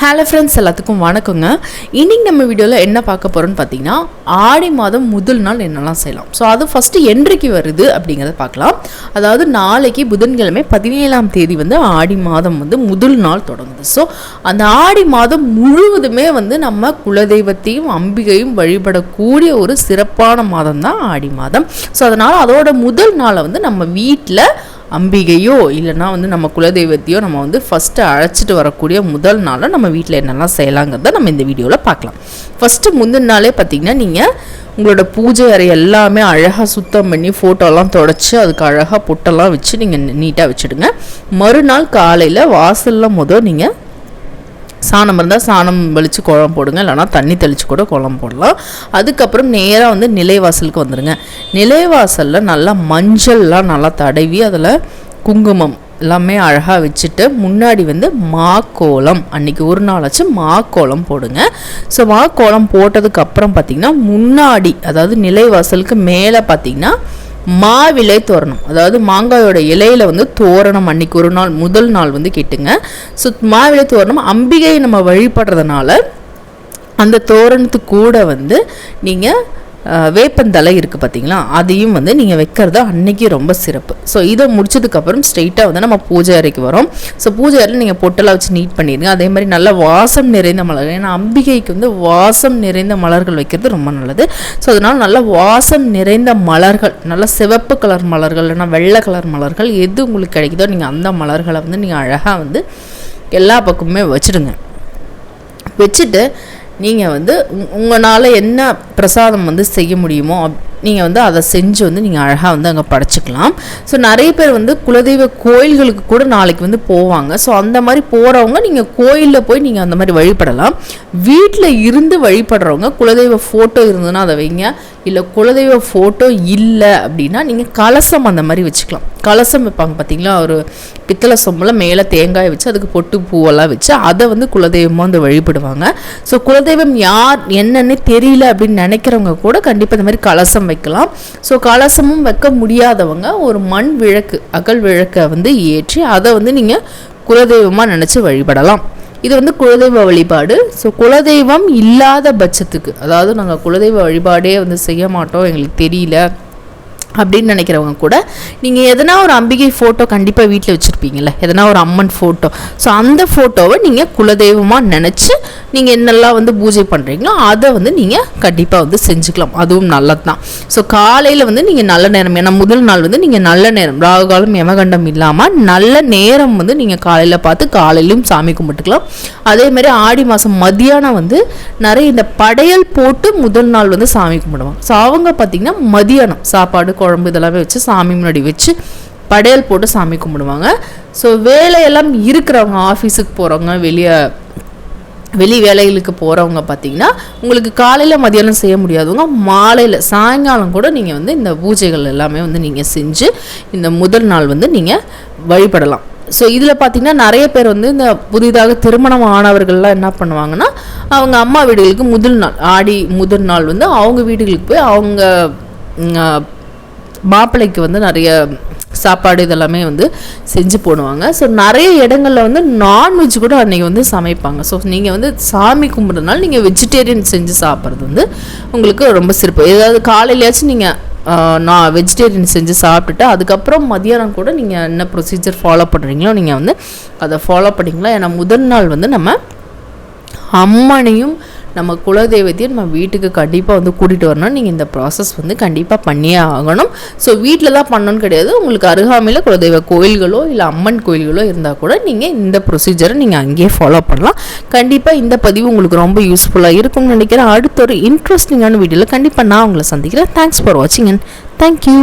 Hello friends எல்லாத்துக்கும் வணக்கங்க. இன்னைக்கு நம்ம வீடியோவில் என்ன பார்க்க போகிறோம்னு பார்த்தீங்கன்னா ஆடி மாதம் முதல் நாள் என்னெல்லாம் செய்யலாம். ஸோ அது ஃபஸ்ட்டு என்றைக்கு வருது அப்படிங்கிறத பார்க்கலாம். அதாவது நாளைக்கு புதன்கிழமை பதினேழாம் தேதி வந்து ஆடி மாதம் வந்து முதல் நாள் தொடங்குது. ஸோ அந்த ஆடி மாதம் முழுவதுமே வந்து நம்ம குலதெய்வத்தையும் அம்பிகையும் வழிபடக்கூடிய ஒரு சிறப்பான மாதம் தான் ஆடி மாதம். ஸோ அதனால் அதோட முதல் நாளை வந்து நம்ம வீட்டில் அம்பிகையோ இல்லைன்னா வந்து நம்ம குலதெய்வத்தையோ நம்ம வந்து ஃபஸ்ட்டு அழைச்சிட்டு வரக்கூடிய முதல் நாளில் நம்ம வீட்டில் என்னெல்லாம் செய்யலாங்கிறத நம்ம இந்த வீடியோவில் பார்க்கலாம். ஃபஸ்ட்டு முந்தின நாளே பார்த்தீங்கன்னா நீங்கள் உங்களோட பூஜை அறை எல்லாமே அழகாக சுத்தம் பண்ணி ஃபோட்டோலாம் தொடச்சி அதுக்கு அழகாக பொட்டெல்லாம் வச்சு நீங்கள் நீட்டாக வச்சுடுங்க. மறுநாள் காலையில் வாசலில் முதல் நீங்கள் சாணம் இருந்தால் சாணம் வலித்து குழம்பு போடுங்க இல்லைனா தண்ணி தெளித்து கூட குழம்பு போடலாம். அதுக்கப்புறம் நேராக வந்து நிலைவாசலுக்கு வந்துடுங்க நிலைவாசலில் நல்லா மஞ்சள்லாம் நல்லா தடவி அதில் குங்குமம் எல்லாமே அழகாக வச்சுட்டு முன்னாடி வந்து மாக்கோலம் அன்றைக்கி ஒரு நாள் மாக்கோலம் போடுங்க. ஸோ மாக்கோலம் போட்டதுக்கப்புறம் பார்த்திங்கன்னா முன்னாடி அதாவது நிலைவாசலுக்கு மேலே பார்த்திங்கன்னா மாவிலை தோரணம். அதாவது மாங்காயோட இலையில வந்து தோரணம் அன்னைக்கு ஒரு நாள் முதல் நாள் வந்து கேட்டுங்க. ஸோ மாவிலை தோரணம் அம்பிகையை நம்ம வழிபடுறதுனால அந்த தோரணத்துக்கு கூட வந்து நீங்கள் வேப்பந்தலை இருக்குது பார்த்தீங்களா அதையும் வந்து நீங்கள் வைக்கிறது அன்னைக்கு ரொம்ப சிறப்பு. ஸோ இதை முடிச்சதுக்கப்புறம் ஸ்ட்ரெயிட்டாக வந்து நம்ம பூஜை அறைக்கு வரோம். ஸோ பூஜை அறையில் நீங்கள் பொட்டெல்லாம் வச்சு நீட் பண்ணிடுங்க. அதே மாதிரி நல்ல வாசம் நிறைந்த மலர்கள். ஏன்னா அம்பிகைக்கு வந்து வாசம் நிறைந்த மலர்கள் வைக்கிறது ரொம்ப நல்லது. ஸோ அதனால் நல்ல வாசம் நிறைந்த மலர்கள் நல்ல சிவப்பு கலர் மலர்கள் இல்லைன்னா வெள்ளை கலர் மலர்கள் எது உங்களுக்கு கிடைக்குதோ நீங்கள் அந்த மலர்களை வந்து நீங்கள் அழகாக வந்து எல்லா பக்கமுமே வச்சுடுங்க. வச்சுட்டு நீங்கள் வந்து உங்களால் என்ன பிரசாதம் வந்து செய்ய முடியுமோ நீங்கள் வந்து அதை செஞ்சு வந்து நீங்கள் அழகாக வந்து அங்கே படைச்சிக்கலாம். ஸோ நிறைய பேர் வந்து குலதெய்வ கோயில்களுக்கு கூட நாளைக்கு வந்து போவாங்க. ஸோ அந்த மாதிரி போகிறவங்க நீங்கள் கோயிலில் போய் நீங்கள் அந்த மாதிரி வழிபடலாம். வீட்டில் இருந்து வழிபடுறவங்க குலதெய்வ ஃபோட்டோ இருந்ததுன்னா அதை வைங்க. இல்லை குலதெய்வ ஃபோட்டோ இல்லை அப்படின்னா நீங்கள் கலசம் அந்த மாதிரி வச்சுக்கலாம். கலசம் வைப்பாங்க பார்த்தீங்களா ஒரு பித்தளை சொம்பில் மேலே தேங்காய் வச்சு அதுக்கு பொட்டு பூவெல்லாம் வச்சு அதை வந்து குலதெய்வமாக வந்து வழிபடுவாங்க. ஸோ குலதெய்வம் யார் என்னன்னு தெரியல அப்படின்னு நினைக்கிறவங்க கூட கண்டிப்பாக இந்த மாதிரி கலசம் வைக்கலாம். ஸோ கலசமும் வைக்க முடியாதவங்க ஒரு மண் விளக்கு அகல் விளக்கை வந்து ஏற்றி அதை வந்து நீங்கள் குலதெய்வமாக நினச்சி வழிபடலாம். இது வந்து குலதெய்வ வழிபாடு. ஸோ குலதெய்வம் இல்லாத பட்சத்துக்கு அதாவது நாங்கள் குலதெய்வ வழிபாடே வந்து செய்ய மாட்டோம் எங்களுக்கு தெரியல. அப்படின்னு நினைக்கிறவங்க கூட நீங்கள் எதனா ஒரு அம்பிகை ஃபோட்டோ கண்டிப்பாக வீட்டில் வச்சுருப்பீங்கள்ல எதனா ஒரு அம்மன் ஃபோட்டோ ஸோ அந்த ஃபோட்டோவை நீங்கள் குலதெய்வமாக நினச்சி நீங்கள் என்னெல்லாம் வந்து பூஜை பண்ணுறீங்களோ அதை வந்து நீங்கள் கண்டிப்பாக வந்து செஞ்சுக்கலாம். அதுவும் நல்லது தான் ஸோ காலையில் வந்து நீங்கள் நல்ல நேரம் ஏன்னா முதல் நாள் வந்து நீங்கள் நல்ல நேரம் ராகுகாலம் யமகண்டம் இல்லாமல் நல்ல நேரம் வந்து நீங்கள் காலையில் பார்த்து காலையிலும் சாமி கும்பிட்டுக்கலாம். அதே மாதிரி ஆடி மாதம் மதியானம் வந்து நிறைய இந்த படையல் போட்டு முதல் நாள் வந்து சாமி கும்பிடுவாங்க. ஸோ அவங்க பார்த்திங்கன்னா மதியானம் சாப்பாடு குழம்பு இதெல்லாமே வச்சு சாமி முன்னாடி வச்சு படையல் போட்டு சாமி கும்பிடுவாங்க. ஸோ வேலையெல்லாம் இருக்கிறவங்க ஆஃபீஸுக்கு போகிறவங்க வெளியே வெளி வேலைகளுக்கு போகிறவங்க பார்த்தீங்கன்னா உங்களுக்கு காலையில் மதியானம் செய்ய முடியாதவங்க மாலையில் சாயங்காலம் கூட நீங்கள் வந்து இந்த பூஜைகள் எல்லாமே வந்து நீங்கள் செஞ்சு இந்த முதல் நாள் வந்து நீங்கள் வழிபடலாம். ஸோ இதில் பார்த்திங்கன்னா நிறைய பேர் வந்து இந்த புதிதாக திருமணம் ஆனவர்கள்லாம் என்ன பண்ணுவாங்கன்னா அவங்க அம்மா வீடுகளுக்கு முதல் நாள் ஆடி முதல் நாள் வந்து அவங்க வீடுகளுக்கு போய் அவங்க மாப்பிள்ளைக்கு வந்து நிறைய சாப்பாடு இதெல்லாமே வந்து செஞ்சு போடுவாங்க. ஸோ நிறைய இடங்களில் வந்து நான்வெஜ் கூட அன்றைக்கி வந்து சமைப்பாங்க. ஸோ நீங்கள் வந்து சாமி கும்பிட்றதுனால நீங்கள் வெஜிடேரியன் செஞ்சு சாப்பிட்றது வந்து உங்களுக்கு ரொம்ப சிறப்பு. ஏதாவது காலையிலேயாச்சும் நீங்கள் நான் வெஜிடேரியன் செஞ்சு சாப்பிட்டுட்டு அதுக்கப்புறம் மதியானம் கூட நீங்கள் என்ன ப்ரொசீஜர் ஃபாலோ பண்ணுறீங்களோ நீங்கள் வந்து அதை ஃபாலோ பண்ணிங்களா ஏன்னா முதல் நாள் வந்து நம்ம அம்மனையும் நம்ம குலதெய்வத்தையும் நம்ம வீட்டுக்கு கண்டிப்பாக வந்து கூட்டிகிட்டு வரணும். நீங்கள் இந்த ப்ராசஸ் வந்து கண்டிப்பாக பண்ணியே ஆகணும். ஸோ வீட்டில் தான் பண்ணணும்னு கிடையாது. உங்களுக்கு அருகாமையில் குலதெய்வ கோயில்களோ இல்லை அம்மன் கோயில்களோ இருந்தால் கூட நீங்கள் இந்த ப்ரொசீஜரை நீங்கள் அங்கேயே ஃபாலோ பண்ணலாம். கண்டிப்பாக இந்த பதிவு உங்களுக்கு ரொம்ப யூஸ்ஃபுல்லாக இருக்கும்னு நினைக்கிறேன். அடுத்த ஒரு இன்ட்ரெஸ்டிங்கான வீடியோவில் கண்டிப்பாக நான் உங்களை சந்திக்கிறேன். தேங்க்ஸ் ஃபார் வாட்சிங் அண்ட் தேங்க்யூ